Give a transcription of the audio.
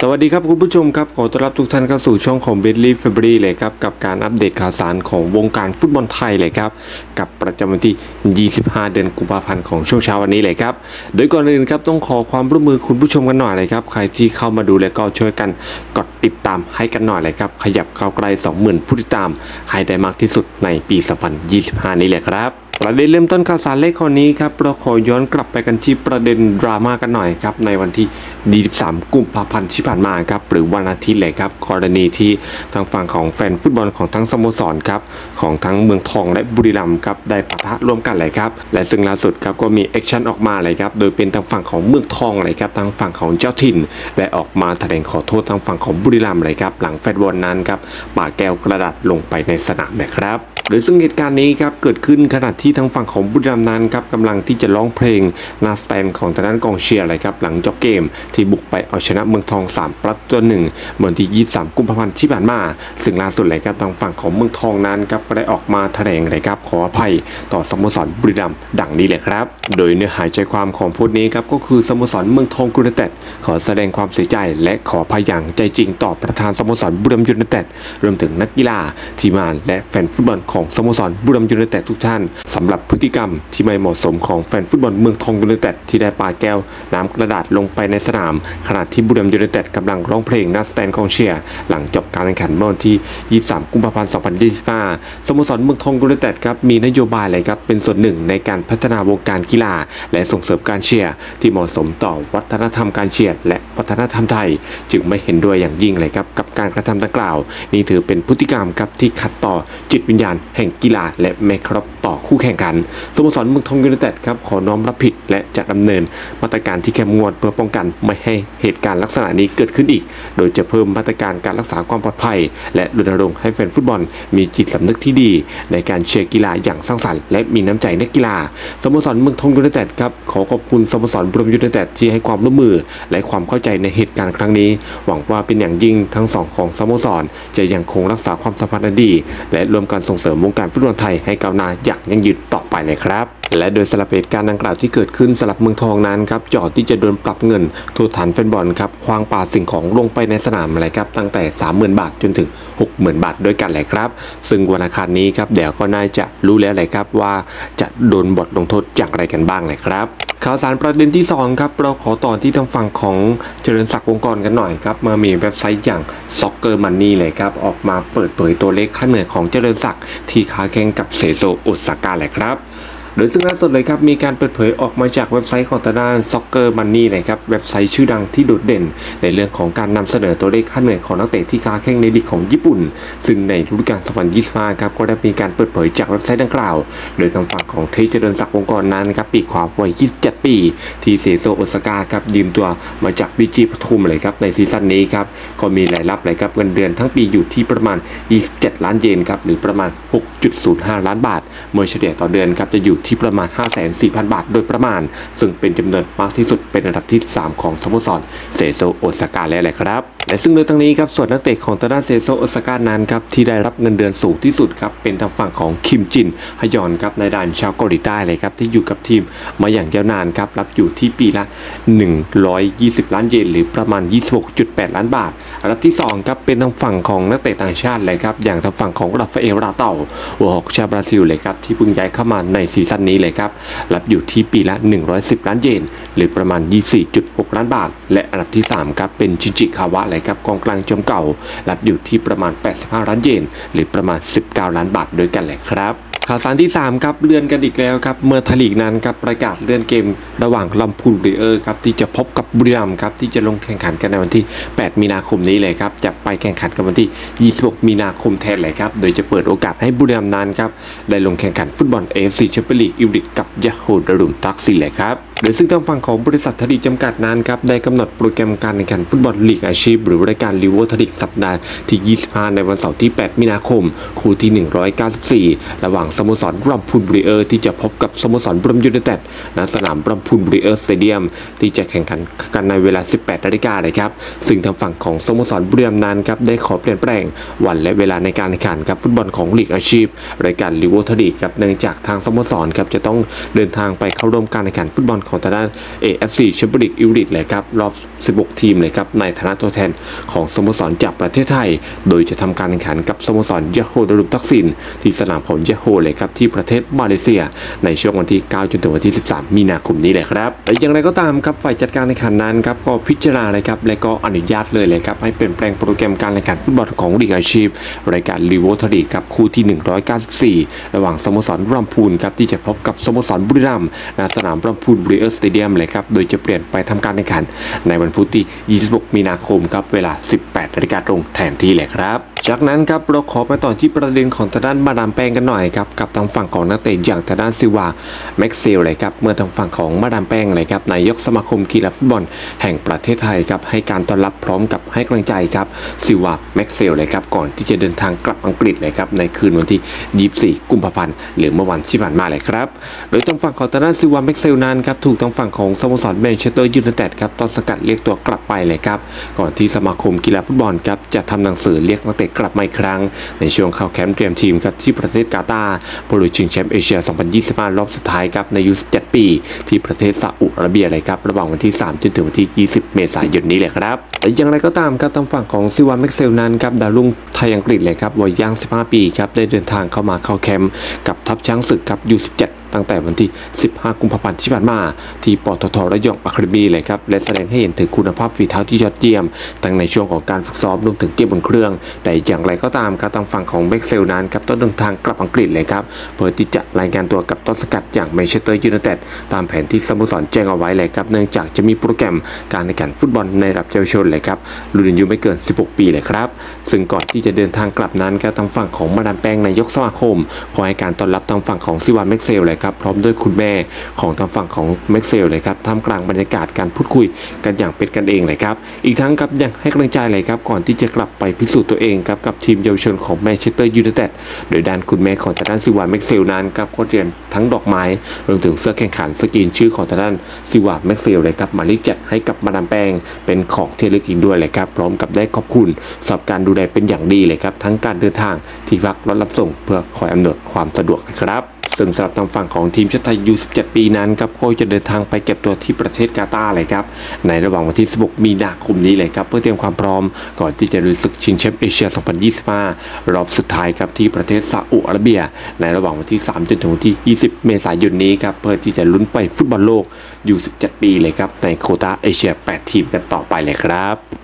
สวัสดีครับคุณผู้ชมครับขอต้อนรับทุกท่านเข้าสู่ช่องของเบสลีแฟมิลี่เลยครับกับการอัปเดตข่าวสารของวงการฟุตบอลไทยเลยครับกับประจำวันที่ 25 เดือนกุมภาพันธ์ของช่วงเช้าวันนี้เลยครับโดยก่อนอื่นครับต้องขอความร่วมมือคุณผู้ชมกันหน่อยเลยครับใครที่เข้ามาดูแล้วก็ช่วยกันกดติดตามให้กันหน่อยเลยครับขยับเข้าใกล้ 20,000 ผู้ติดตามให้ได้มากที่สุดในปี 2025 นี้เลยครับ ประเด็นเริ่มต้นข่าวสารเลขคนนี้ครับเราขอย้อนกลับไปกันที่ประเด็นดราม่ากันหน่อยครับในวันที่ 23 กุมภาพันธ์ที่ผ่านมาครับหรือวันอาทิตย์เลยครับกรณีที่ทางฝั่งของแฟนฟุตบอลของทั้งสโมสรครับของทั้งเมืองทองและบุรีรัมย์ครับได้ปะทะร่วมกันเลยครับและซึ่งล่าสุดครับก็มีแอคชั่นออกมาเลยครับโดยเป็นทางฝั่งของเมืองทองเลยครับทางฝั่งของเจ้าถิ่นและออกมาแถลงขอโทษทางฝั่งของบุรีรัมย์เลยครับหลังแฟนบอลนั้นครับป่าแก้วกระดาษลงไปในสนามนะครับ โดยซึ่งเหตุการณ์นี้ครับเกิดขึ้นขณะที่ทางฝั่งของบุรีรัมย์นั้นครับกำลังที่จะร้องเพลงนาสแตนของทางด้านกองเชียร์เลยครับหลังจบเกม ที่บุกไปเอาชนะเมืองทอง 3 ประตูหนึ่งเมื่อนที่ 23 กุมภาพันธ์ที่ผ่านมา ซึ่งล่าสุดเลยครับทางฝั่งของเมืองทองนั้นครับก็ได้ออกมาแถลงเลยครับขออภัยต่อสโมสรบุรีรัมย์ดังนี้เลยครับ โดยเนื้อหาใจความของโพสต์นี้ครับก็คือสโมสรเมืองทองยูไนเต็ดขอแสดงความเสียใจ และขออภัยอย่างใจจริงต่อประธานสโมสรบุรีรัมย์ยูไนเต็ดรวมถึงนักกีฬาทีมงานและแฟนฟุตบอลของสโมสรบุรีรัมย์ยูไนเต็ดทุกท่านสำหรับพฤติกรรมที่ไม่เหมาะสมของแฟนฟุตบอลเมืองทองยูไนเต็ดที่ได้ปาแก้ว น้ำกระดาษลงไปในสนาม ขณะที่บุรีรัมย์ยูไนเต็ดกำลังร้องเพลงน้าสแตนกองเชียร์หลังจบการแข่งขันเมื่อวันที่ 23 กุมภาพันธ์ 2025 สโมสรเมืองทองยูไนเต็ดครับมีนโยบายอะไรครับเป็นส่วนหนึ่งในการพัฒนาวงการกีฬา และส่งเสริมการเชียร์ที่เหมาะสมต่อวัฒนธรรมการเชียร์และวัฒนธรรมไทย จึงไม่เห็นด้วยอย่างยิ่งเลยครับกับการกระทำดังกล่าว นี่ถือเป็นพฤติกรรมครับที่ขัดต่อจิตวิญญาณแห่งกีฬาและไม่คารพต่อคู่แข่งขันสโมสรเมืองทองยูไนเต็ดครับขอน้อมรับผิดและจะดำเนินมาตรการที่เข้มงวดเพื่อป้องกันไม่ให้เหตุการณ์ลักษณะนี้เกิดขึ้นอีก โดยจะเพิ่มมาตรการการรักษาความปลอดภัย และรณรงค์ให้แฟนฟุตบอล มีจิตสำนึกที่ดี ในการเชียร์กีฬาอย่างสร้างสรรค์และมีน้ำใจนักกีฬาสโมสรเมืองทองยูไนเต็ดครับขอขอบคุณสโมสรบรมย์ยูไนเต็ดที่ให้ความร่วมมือ และความเข้าใจในเหตุการณ์ครั้งนี้ หวังว่าเป็นอย่างยิ่งทั้งสองของสโมสรจะยังคงรักษาความสัมพันธ์ดี และร่วมกันส่งเสริมวงการฟุตบอลไทยให้ก้าวหน้าอย่างยั่งยืนต่อไปนะครับและโดยสลับเหตุการณ์ดังกล่าวที่เกิดขึ้นสลับเมืองทองนั้นครับจอดที่จะโดนปรับเงินโทษฐานแฟนบอลครับควางปาสิ่งของลงไปในสนามอะไรครับตั้งแต่ 30,000 บาทจนถึง 60,000 บาทด้วยกันเลยครับ ซึ่งวันอังคารนี้ครับเดี๋ยวก็น่าจะรู้แล้วเลยครับว่าจะโดนบทลงโทษอย่างไรกันบ้างเลยครับ ข่าวสารประเด็นที่ 2 ครับ เราขอต่อที่ทางฝั่งของเจริญศักดิ์วงกรกันหน่อยครับเมื่อมีเว็บไซต์อย่าง Soccer Money เลยครับ ออกมาเปิดเผยตัวเลขค่าเหนื่อยของเจริญศักดิ์ที่ค้าแข่งกับเซโซอุตสาก้าเลยครับ โดยซึ่งล่าสุดเลยครับมีการเปิดเผยออกมาจากเว็บไซต์ของทางด้าน Soccer Money เลยครับเว็บไซต์ชื่อดังที่โดดเด่น ในเรื่องของการนำเสนอตัวเลขค่าเหนื่อยของนักเตะที่ค้าแข่งในลีกของญี่ปุ่น ซึ่งในฤดูกาล 2025 ครับก็ได้มีการเปิดเผยจากเว็บไซต์ดังกล่าว โดยทางฝั่งของเทเจริญศักดิ์วงกรนั้นครับปีกขวาวัย 27 ปี ที่เซโซโอซาก้าครับยืมตัวมาจากบีจีปทุมเลยครับในซีซั่นนี้ครับก็มีรายรับเลยครับเงินเดือนทั้งปีอยู่ที่ประมาณ 27 ล้านเยนครับหรือประมาณ 6.05 ล้านบาทเมื่อเฉลี่ยต่อเดือนครับจะอยู่ที่ประมาณ 5 4 0 0 0 บาท โดยประมาณ ซึ่งเป็นจำนวนมากที่สุดเป็นอันดับที่ 3 ของสโมสรเซโซโอซาก้าแล้วแหละครับ และซึ่งโดยทั้งนี้ครับส่วนนักเตะของทาด้าเซโซโอซาก้านั้นครับที่ได้รับเงินเดือนสูงที่สุดครับเป็นทางฝั่งของคิมจินฮยอนครับในด่านชาวเกาหลีใต้เลยครับที่อยู่กับทีมมาอย่างยาวนานครับรับอยู่ที่ปีละ 120 ล้านเยนหรือประมาณ 26.8 ล้านบาทอันดับที่ 2 ครับเป็นทางฝั่งของนักเตะต่างชาติเลยครับอย่างทางฝั่งของราฟาเอลราเต้าหัวหอกชาวบราซิลเลยครับที่เพิ่งย้ายเข้ามาในซีซั่นนี้เลยครับรับอยู่ที่ปีละ 110 ล้านเยนหรือประมาณ 24.6 ล้านบาท และอันดับที่3ครับเป็นชิจิคาวะเลยครับกองกลางจมเก่า รับอยู่ที่ประมาณ 85 ล้านเยนหรือประมาณ 19 ล้านบาทด้วยกันเลยครับข่าวสารที่ 3 ครับเลื่อนกันอีกแล้วครับเมื่อทลีกนั้นครับประกาศเลื่อนเกมระหว่างลำพูนเรเออร์ครับที่จะพบกับบุรีรัมย์ครับที่จะลงแข่งขันกันในวันที่ 8 มีนาคมนี้เลยครับจะไปแข่งขันกันวันที่ 26 มีนาคมแทนเลยครับโดยจะเปิดโอกาสให้บุรีรัมย์นั้นครับได้ลงแข่งขันฟุตบอล AFC แชมเปี้ยนลีกอิวดิตกับยาโฮดารุมทักซิเลยครับโดยซึ่งทางฝั่งของบริษัททดิกจำกัดนั้นครับได้กำหนดโปรแกรมการแข่งขันฟุตบอลลีกอาชีพ หรือรายการลีโวทดิกสัปดาห์ที่ 25 ในวันเสาร์ที่ 8 มีนาคม คู่ที่ 194 ระหว่างสโมสรบรัมพูนบริเออร์ที่จะพบกับสโมสรบรัมยูไนเต็ดณสนามบรัมพูนบริเออร์สเตเดียม ที่จะแข่งขันกันในเวลา 18 นาฬิกาเลยครับซึ่งทางฝั่งของสโมสรบรีรัมนั้นครับได้ขอเปลี่ยนแปลงวันและเวลาในการแข่งขันครับฟุตบอลของลีกอาชีพ รายการลีโวทดิกครับเนื่องจากทางสโมสรครับจะต้องเดินทางไปเข้าร่วมการแข่งขันฟุตบอลของทางด้าน AFC แชมเปี้ยนลีกอิวริตเลยครับรอบ 16 ทีมเลยครับในฐานะตัวแทนของสโมสรจากประเทศไทย โดยจะทำการแข่งขันกับสโมสรยะโฮดารุมทักษิณที่สนามของยะโฮเลยครับที่ประเทศมาเลเซีย ในช่วงวันที่ 9 จนถึงวันที่ 13 มีนาคมนี้เลยครับแต่อย่างไรก็ตามครับฝ่ายจัดการแข่งขันนั้นครับก็พิจารณาเลยครับและก็อนุญาตเลยเลยครับให้เปลี่ยนแปลงโปรแกรมการแข่งขันฟุตบอลของลีกอาชีพ รายการลีโวทดีครับคู่ที่ 194 ระหว่างสโมสรรัมพูนครับที่จะพบกับสโมสรบุรีรัมย์ณสนามรัมพูนบริเออร์สเตเดียมเลยครับ โดยจะเปลี่ยนไปทำการแข่งขัน ในวันพุธที่ 26 มีนาคมครับ เวลา 18นาฬิกาตรงแทนที่เลยครับ จากนั้นครับเราขอไปต่อที่ประเด็นของทางด้านมาดามแป้งกันหน่อยครับกับทางฝั่งของนักเตะอย่างทางด้านซิวาแม็กเซลเลยครับเมื่อทางฝั่งของมาดามแป้งเลยครับนายกสมาคมกีฬาฟุตบอลแห่งประเทศไทยครับให้การต้อนรับพร้อมกับให้กำลังใจครับซิวาแม็กเซลเลยครับก่อนที่จะเดินทางกลับอังกฤษเลยครับในคืนวันที่ 24 กุมภาพันธ์หรือเมื่อวันที่ผ่านมาเลยครับโดยทางฝั่งของทางด้านซิวาแม็กเซลนั้นครับถูกทางฝั่งของสโมสรแมนเชสเตอร์ยูไนเต็ดครับต้อนสกัดเรียกตัวกลับไปเลยครับก่อนที่สมาคมกีฬาฟุตบอลครับจะทำหนังสือเรียกนักเตะกลับมาอีกครั้ง ในช่วงเข้าแคมป์เตรียมทีมครับที่ประเทศกาตาร์เพื่อลุยชิงแชมป์เอเชีย 2025 รอบสุดท้ายครับในอายุ17 ปี ที่ประเทศซาอุอาระเบียเลยครับระหว่างวันที่ 3 จนถึงวันที่ 20 เมษายนนี้เลยครับแต่อย่างไรก็ตามครับทางฝั่งของซิวาแม็กเซลนั้นครับดาวรุ่งไทยอังกฤษเลยครับวัยย่าง 15 ปีครับได้เดินทางเข้ามาเข้าแคมป์กับทัพช้างศึกครับ U17 ตั้งแต่วันที่ 15 กุมภาพันธ์ที่ผ่านมา ที่ปตทระยองอะคาเดมีเลยครับและแสดงให้เห็นถึงคุณภาพฝีเท้าที่ยอดเยี่ยมตั้งในช่วงของการฝึกซ้อมรวมถึงเกมบนเครื่อง แต่อย่างไรก็ตามครับทางฝั่งของเบ็กเซลนั้นครับต้องเดินทางกลับอังกฤษเลยครับเพื่อที่จะรายงานตัวกับต้นสกัดอย่างแมนเชสเตอร์ยูไนเต็ดตามแผนที่สโมสรแจ้งเอาไว้เลยครับเนื่องจากจะมีโปรแกรมการแข่งขันฟุตบอลในระดับเยาวชนเลยครับรุ่นอายุไม่เกิน 16 ปีเลยครับ ซึ่งก่อนที่จะเดินทางกลับนั้นครับทางฝั่งของมาดามแป้งนายกสมาคมขอให้การต้อนรับทางฝั่งของซิวานแม็กเซลเลยครับพร้อมด้วยคุณแม่ของทางฝั่งของแม็กเซลเลยครับท่ามกลางบรรยากาศการพูดคุยกันอย่างเป็นกันเองเลยครับอีกทั้งครับยังให้กำลังใจเลยครับก่อนที่จะกลับไปพิสูจน์ตัวเองครับกับทีมเยาวชนของแมนเชสเตอร์ยูไนเต็ดโดยด้านคุณแม่ของทางด้านซิวาแม็กเซลนั้นครับก็เตรียมทั้งดอกไม้รวมถึงเสื้อแข่งขันสกรีนชื่อของทางด้านซิวาแม็กเซลเลยครับมาลิกจัดให้กับมาดามแป้งเป็นของเที่ระลึกอีกด้วยเลยครับพร้อมกับได้ขอบคุณสำหรับการดูแลเป็นอย่างดีเลยครับทั้งการเดินทางที่พักรถรับส่งเพื่อคอยอำนวยความสะดวกนะครับ ซึ่งสำหรับทางฝั่งของทีมชาติไทยยู17 ปีนั้นครับก็จะเดินทางไปเก็บตัวที่ประเทศกาตาร์เลยครับในระหว่างวันที่ 16 มีนาคมนี้เลยครับเพื่อเตรียมความพร้อมก่อนที่จะลุยศึกชิงแชมป์เอเชีย 2025 รอบสุดท้ายครับที่ประเทศซาอุอาระเบีย ในระหว่างวันที่ 3 จนถึงวันที่ 20 เมษายนนี้ครับเพื่อที่จะลุ้นไปฟุตบอลโลกยู17 ปีเลยครับในโควตาเอเชีย 8 ทีมกันต่อไปเลยครับ